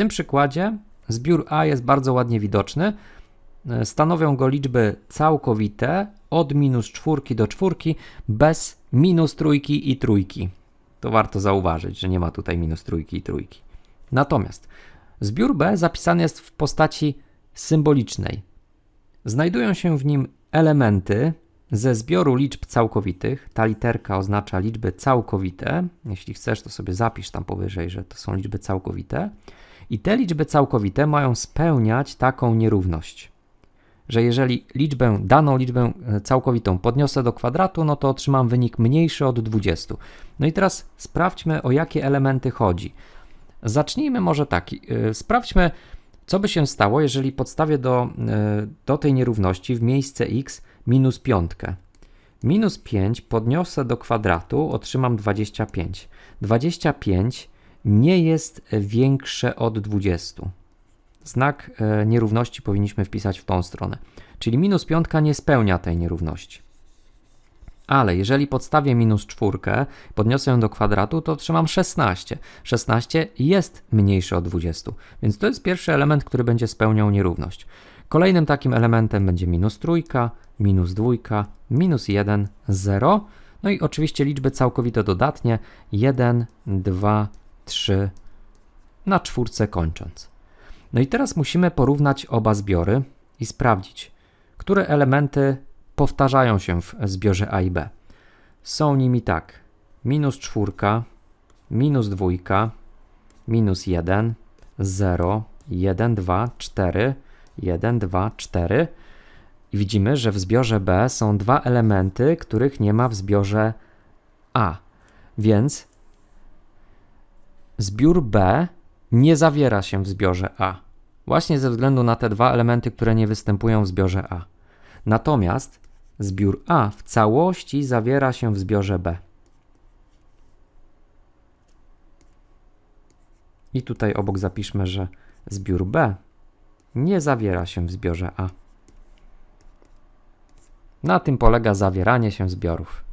tym przykładzie zbiór A jest bardzo ładnie widoczny. E, Stanowią go liczby całkowite od minus czwórki do czwórki bez minus trójki i trójki. To warto zauważyć, że nie ma tutaj minus trójki i trójki. Natomiast zbiór B zapisany jest w postaci symbolicznej. Znajdują się w nim elementy ze zbioru liczb całkowitych. Ta literka oznacza liczby całkowite. Jeśli chcesz, to sobie zapisz tam powyżej, że to są liczby całkowite. I te liczby całkowite mają spełniać taką nierówność, że jeżeli liczbę, daną liczbę e, całkowitą podniosę do kwadratu, no to otrzymam wynik mniejszy od 20. No i teraz sprawdźmy, o jakie elementy chodzi. Zacznijmy może tak. Sprawdźmy, co by się stało, jeżeli podstawię do, yy, do tej nierówności w miejsce x minus piątkę. Minus 5 podniosę do kwadratu, otrzymam 25. 25 nie jest większe od 20. Znak e, nierówności powinniśmy wpisać w tą stronę. Czyli minus piątka nie spełnia tej nierówności. Ale jeżeli podstawię minus czwórkę, podniosę ją do kwadratu, to otrzymam 16. 16 jest mniejsze od 20, więc to jest pierwszy element, który będzie spełniał nierówność. Kolejnym takim elementem będzie minus trójka, minus dwójka, minus 1, 0. No i oczywiście liczby całkowite dodatnie 1, 2, 3, na czwórce kończąc. No i teraz musimy porównać oba zbiory i sprawdzić, które elementy powtarzają się w zbiorze A i B. Są nimi tak: minus czwórka, minus dwójka, minus 1, 0, 1, 2, 4, 1, 2, 4. I widzimy, że w zbiorze B są dwa elementy, których nie ma w zbiorze A. Więc zbiór B nie zawiera się w zbiorze A. Właśnie ze względu na te dwa elementy, które nie występują w zbiorze A. Natomiast zbiór A w całości zawiera się w zbiorze B. I tutaj obok zapiszmy, że zbiór B nie zawiera się w zbiorze A. Na tym polega zawieranie się zbiorów.